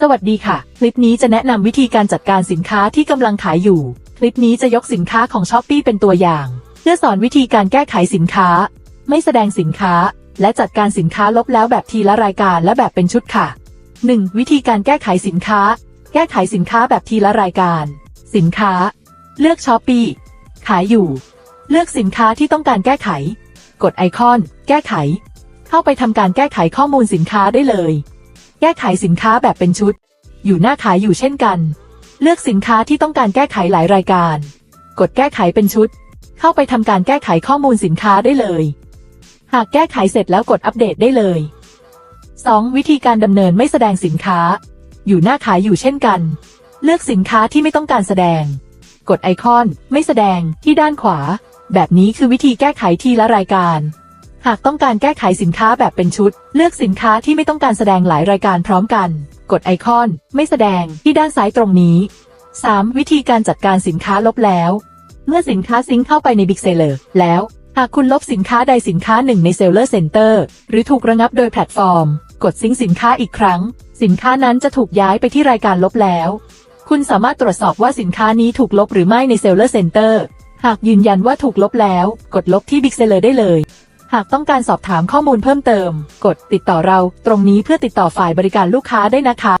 สวัสดีค่ะ คลิปนี้จะแนะนำวิธีการจัดการสินค้าที่กำลังขายอยู่ คลิปนี้จะยกสินค้าของช้อปปีเป็นตัวอย่าง เพื่อสอนวิธีการแก้ไขสินค้า ไม่แสดงสินค้า และจัดการสินค้าลบแล้วแบบทีละรายการและแบบเป็นชุดค่ะ 1. วิธีการแก้ไขสินค้า แก้ไขสินค้าแบบทีละรายการ สินค้า เลือกช้อปปีขายอยู่ เลือกสินค้าที่ต้องการแก้ไข กดไอคอน แก้ไข เข้าไปทำการแก้ไขข้อมูลสินค้าได้เลย ก้ไขสินค้าแบบเป็นชุด อยู่หน้าขายอยู่เช่นกัน เลือกสินค้าที่ต้องการแก้ไขหลายรายการ กดแก้ไขเป็นชุด เข้าไปทำการแก้ไขข้อมูลสินค้าได้เลย หากแก้ไขเสร็จแล้วกดอัปเดตได้เลย 2. วิธีการดำเนินไม่แสดงสินค้า อยู่หน้าขายอยู่เช่นกัน เลือกสินค้าที่ไม่ต้องการแสดง กดไอคอน ไม่แสดงที่ด้านขวา แบบนี้คือวิธีแก้ไขทีละรายการ หากต้องการแก้ไขสินค้าแบบเป็นชุด เลือกสินค้าที่ไม่ต้องการแสดงหลายรายการพร้อมกัน กดไอคอน ไม่แสดงที่ด้านซ้ายตรงนี้ 3. วิธีการจัดการสินค้าลบแล้ว เมื่อสินค้าซิงเข้าไปใน Big Seller แล้ว หากคุณลบสินค้าใดสินค้าหนึ่งใน Seller Center หรือถูกระงับโดยแพลตฟอร์ม กดซิงสินค้าอีกครั้ง สินค้านั้นจะถูกย้ายไปที่รายการลบแล้ว คุณสามารถตรวจสอบว่าสินค้านี้ถูกลบหรือไม่ใน Seller Center หากยืนยันว่าถูกลบแล้ว กดลบที่ Big Seller ได้เลย หากต้องการสอบถามข้อมูลเพิ่มเติม กดติดต่อเราตรงนี้เพื่อติดต่อฝ่ายบริการลูกค้าได้นะคะ